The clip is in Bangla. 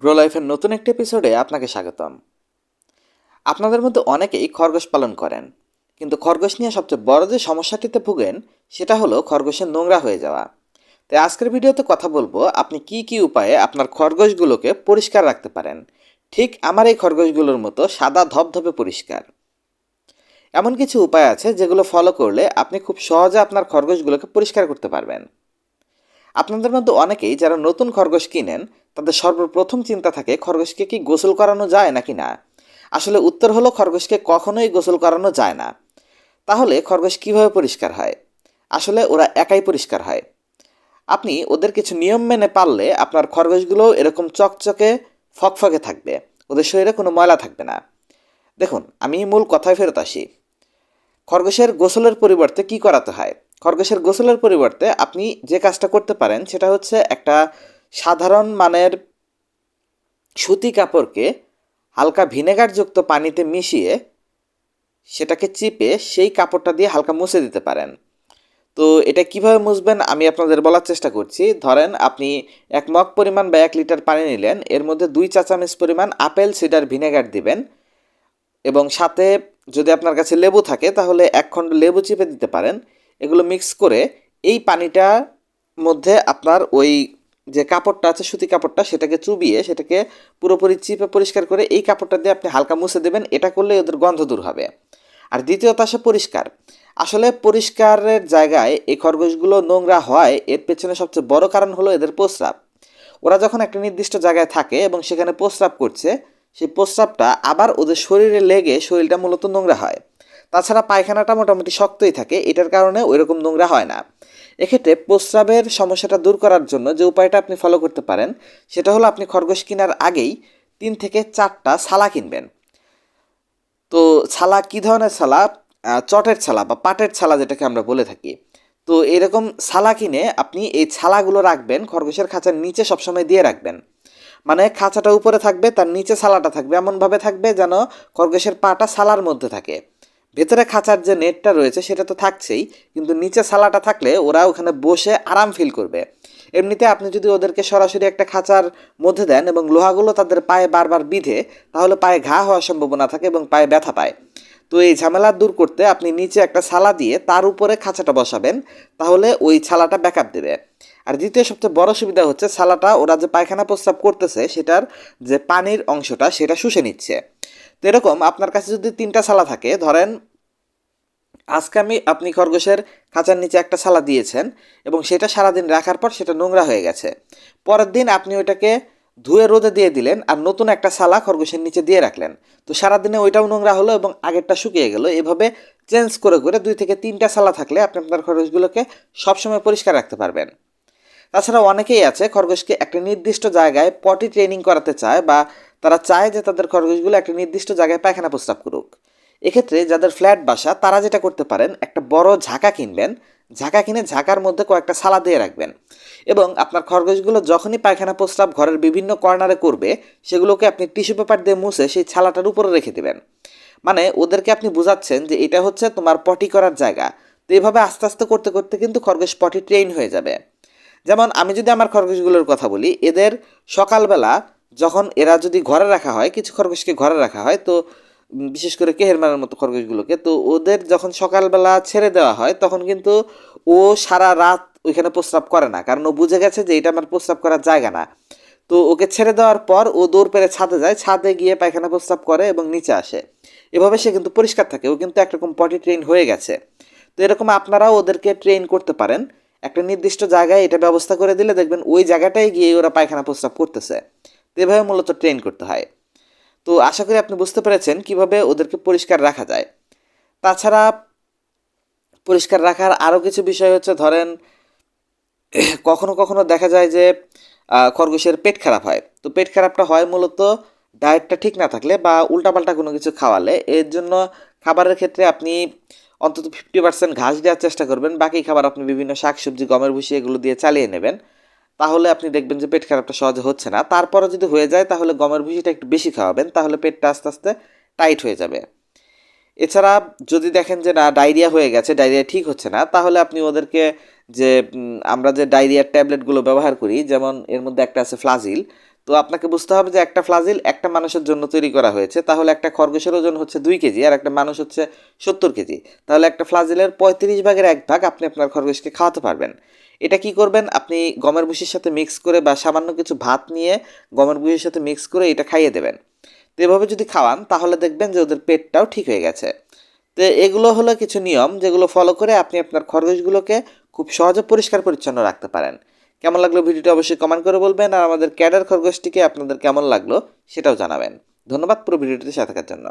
গ্রো লাইফের নতুন একটি এপিসোডে আপনাকে স্বাগতম। আপনাদের মধ্যে অনেকেই খরগোশ পালন করেন, কিন্তু খরগোশ নিয়ে সবচেয়ে বড় যে সমস্যাটিতে ভুগেন, সেটা হলো খরগোশের নোংরা হয়ে যাওয়া। তাই আজকের ভিডিওতে কথা বলব, আপনি কি কি উপায়ে আপনার খরগোশগুলোকে পরিষ্কার রাখতে পারেন? ঠিক আমার এই খরগোশগুলোর মতো সাদা ধবধবে পরিষ্কার। এমন কিছু উপায় আছে যেগুলো ফলো করলে আপনি খুব সহজে আপনার খরগোশগুলোকে পরিষ্কার করতে পারবেন। আপনাদের মধ্যে অনেকেই যারা নতুন খরগোশ কিনেন, তাদের সর্বপ্রথম চিন্তা থাকে, খরগোশকে কি গোসল করানো যায় নাকি না? আসলে উত্তর হলো, খরগোশকে কখনোই গোসল করানো যায় না। তাহলে খরগোশ কীভাবে পরিষ্কার হয়? আসলে ওরা একাই পরিষ্কার হয়। আপনি ওদের কিছু নিয়ম মেনে পারলে আপনার খরগোশগুলোও এরকম চকচকে, ফকফকে থাকবে। ওদের শরীরে কোনো ময়লা থাকবে না। দেখুন, আমি মূল কথায় ফেরত আসি। খরগোশের গোসলের পরিবর্তে কি করাতে হয়? খরগোশের গোসলের পরিবর্তে আপনি যে কাজটা করতে পারেন, সেটা হচ্ছে একটা সাধারণ মানের সুতি কাপড়কে হালকা ভিনেগারযুক্ত পানিতে মিশিয়ে সেটাকে চিপে সেই কাপড়টা দিয়ে হালকা মুছে দিতে পারেন। তো এটা কীভাবে মুছবেন আমি আপনাদের বলার চেষ্টা করছি। ধরেন আপনি এক মগ পরিমাণ বা এক লিটার পানি নিলেন, এর মধ্যে দুই চা চামচ পরিমাণ আপেল সিডার ভিনেগার দিবেন এবং সাথে যদি আপনার কাছে লেবু থাকে, তাহলে এক খণ্ড লেবু চিপে দিতে পারেন। এগুলো মিক্স করে এই পানিটার মধ্যে আপনার ওই যে কাপড়টা আছে, সুতি কাপড়টা, সেটাকে চুবিয়ে সেটাকে পুরোপুরি চিপে পরিষ্কার করে এই কাপড়টা দিয়ে আপনি হালকা মুছে দেবেন। এটা করলে ওদের গন্ধ দূর হবে। আর দ্বিতীয়ত আসে পরিষ্কার। আসলে পরিষ্কারের জায়গায় এই খরগোশগুলো নোংরা হয়, এর পেছনে সবচেয়ে বড় কারণ হলো এদের প্রস্রাব। ওরা যখন একটা নির্দিষ্ট জায়গায় থাকে এবং সেখানে প্রস্রাব করছে, সেই প্রস্রাবটা আবার ওদের শরীরে লেগে শরীরটা মূলত নোংরা হয়। তাছাড়া পায়খানাটা মোটামুটি শক্তই থাকে, এটার কারণে ওই রকম নোংরা হয় না। এক্ষেত্রে প্রস্রাবের সমস্যাটা দূর করার জন্য যে উপায়টা আপনি ফলো করতে পারেন, সেটা হলো আপনি খরগোশ কেনার আগেই তিন থেকে চারটা ছালা কিনবেন। তো ছালা কী ধরনের ছালা? চটের ছালা বা পাটের ছালা যেটাকে আমরা বলে থাকি। তো এরকম ছালা কিনে আপনি এই ছালাগুলো রাখবেন, খরগোশের খাঁচার নিচে সবসময় দিয়ে রাখবেন। মানে খাঁচাটা উপরে থাকবে, তার নিচে ছালাটা থাকবে, এমনভাবে থাকবে যেন খরগোশের পাটা ছালার মধ্যে থাকে। ভেতরে খাঁচার যে নেটটা রয়েছে সেটা তো থাকছেই, কিন্তু নিচে ছালাটা থাকলে ওরা ওখানে বসে আরাম ফিল করবে। এমনিতে আপনি যদি ওদেরকে সরাসরি একটা খাঁচার মধ্যে দেন এবং লোহাগুলো তাদের পায়ে বারবার বিঁধে, তাহলে পায়ে ঘা হওয়ার সম্ভাবনা থাকে এবং পায়ে ব্যথা পায়। তো এই ঝামেলা দূর করতে আপনি নিচে একটা ছালা দিয়ে তার উপরে খাঁচাটা বসাবেন, তাহলে ওই ছালাটা ব্যাকআপ দেবে। আর দ্বিতীয় সবচেয়ে বড় সুবিধা হচ্ছে ছালাটা ওরা যে পায়খানা প্রস্রাব করতেছে, সেটার যে পানির অংশটা সেটা শুষে নিচ্ছে। তো এরকম আপনার কাছে যদি তিনটা ছালা থাকে, ধরেন আজকে আমি, আপনি খরগোশের খাঁচার নিচে একটা ছালা দিয়েছেন এবং সেটা সারাদিন রাখার পর সেটা নোংরা হয়ে গেছে। পরের দিন আপনি ওইটাকে ধুয়ে রোদে দিয়ে দিলেন আর নতুন একটা ছালা খরগোশের নিচে দিয়ে রাখলেন। তো সারাদিনে ওইটাও নোংরা হলো এবং আগেরটা শুকিয়ে গেল। এভাবে চেঞ্জ করে করে দুই থেকে তিনটা ছালা থাকলে আপনি আপনার খরগোশগুলোকে সবসময় পরিষ্কার রাখতে পারবেন। তাছাড়া অনেকেই আছে খরগোশকে একটা নির্দিষ্ট জায়গায় পটি ট্রেনিং করাতে চায় বা তারা চায় যে তাদের খরগোশগুলো একটা নির্দিষ্ট জায়গায় পায়খানা প্রস্রাব করুক। এক্ষেত্রে যাদের ফ্ল্যাট বাসা, তারা যেটা করতে পারেন, একটা বড় ঝাঁকা কিনবেন। ঝাঁকা কিনে ঝাঁকার মধ্যে কয়েকটা সালা দিয়ে রাখবেন এবং আপনার খরগোশগুলো যখনই পায়খানা প্রস্রাব ঘরের বিভিন্ন কর্নারে করবে, সেগুলোকে আপনি টিস্যু পেপার দিয়ে মুছে সেই ছালাটার উপরে রেখে দেবেন। মানে ওদেরকে আপনি বোঝাচ্ছেন যে এটা হচ্ছে তোমার পটি করার জায়গা। তো এভাবে আস্তে আস্তে করতে করতে কিন্তু খরগোশ পটি ট্রেন হয়ে যাবে। যেমন আমি যদি আমার খরগোশগুলোর কথা বলি, এদের সকালবেলা যখন এরা যদি ঘরে রাখা হয়, কিছু খরগোশকে ঘরে রাখা হয়, তো বিশেষ করে কেহেরমানের মতো খরগোশগুলোকে, তো ওদের যখন সকালবেলা ছেড়ে দেওয়া হয়, তখন কিন্তু ও সারা রাত ওইখানে প্রস্রাব করে না। কারণ ও বুঝে গেছে যে এটা আমার প্রস্রাব করার জায়গা না। তো ওকে ছেড়ে দেওয়ার পর ও দৌড় পেরে ছাদে যায়, ছাদে গিয়ে পায়খানা প্রস্রাব করে এবং নিচে আসে। এভাবে সে কিন্তু পরিষ্কার থাকে। ও কিন্তু একরকম পটি ট্রেন হয়ে গেছে। তো এরকম আপনারাও ওদেরকে ট্রেন করতে পারেন। একটা নির্দিষ্ট জায়গায় এটা ব্যবস্থা করে দিলে দেখবেন ওই জায়গাটায় গিয়ে ওরা পায়খানা প্রস্রাব করতেছে। তো এভাবে মূলত ট্রেন করতে হয়। তো আশা করি আপনি বুঝতে পেরেছেন কীভাবে ওদেরকে পরিষ্কার রাখা যায়। তাছাড়া পরিষ্কার রাখার আরও কিছু বিষয় হচ্ছে, ধরেন, কখনো কখনো দেখা যায় যে খরগোশের পেট খারাপ হয়। তো পেট খারাপটা হয় মূলত ডায়েটটা ঠিক না থাকলে বা উল্টাপাল্টা কোনো কিছু খাওয়ালে। এর জন্য খাবারের ক্ষেত্রে আপনি অন্তত ফিফটি পার্সেন্ট ঘাস দেওয়ার চেষ্টা করবেন। বাকি খাবার আপনি বিভিন্ন শাকসবজি, গমের ভুসি এগুলো দিয়ে চালিয়ে নেবেন। তাহলে আপনি দেখবেন যে পেট খারাপটা সহজে হচ্ছে না। তারপরে যদি হয়ে যায়, তাহলে গমের ভুষিটা একটু বেশি খাওয়াবেন, তাহলে পেটটা আস্তে আস্তে টাইট হয়ে যাবে। এছাড়া যদি দেখেন যে না, ডায়রিয়া হয়ে গেছে, ডায়রিয়া ঠিক হচ্ছে না, তাহলে আপনি ওদেরকে যে আমরা যে ডায়রিয়ার ট্যাবলেটগুলো ব্যবহার করি, যেমন এর মধ্যে একটা আছে ফ্লাজিল তো আপনাকে বুঝতে হবে যে একটা ফ্লাজিল একটা মানুষের জন্য তৈরি করা হয়েছে। তাহলে একটা খরগোশের ওজন হচ্ছে দুই কেজি আর একটা মানুষ হচ্ছে সত্তর কেজি। তাহলে একটা ফ্লাজিলের পঁয়ত্রিশ ভাগের এক ভাগ আপনি আপনার খরগোশকে খাওয়াতে পারবেন। এটা কি করবেন? আপনি গমের ভুষির সাথে মিক্স করে বা সামান্য কিছু ভাত নিয়ে গমের ভুষির সাথে মিক্স করে এটা খাইয়ে দেবেন। তো এভাবে যদি খাওয়ান, তাহলে দেখবেন যে ওদের পেটটাও ঠিক হয়ে গেছে। তো এগুলো হলো কিছু নিয়ম যেগুলো ফলো করে আপনি আপনার খরগোশগুলোকে খুব সহজে পরিষ্কার পরিচ্ছন্ন রাখতে পারেন। কেমন লাগল ভিডিওটি অবশ্যই কমেন্ট করে বলবেন আর আমাদের ক্যাডার খরগোশটিকে আপনাদের কেমন লাগল সেটাও জানাবেন। ধন্যবাদ পুরো ভিডিওটিতে সাথে থাকার জন্য।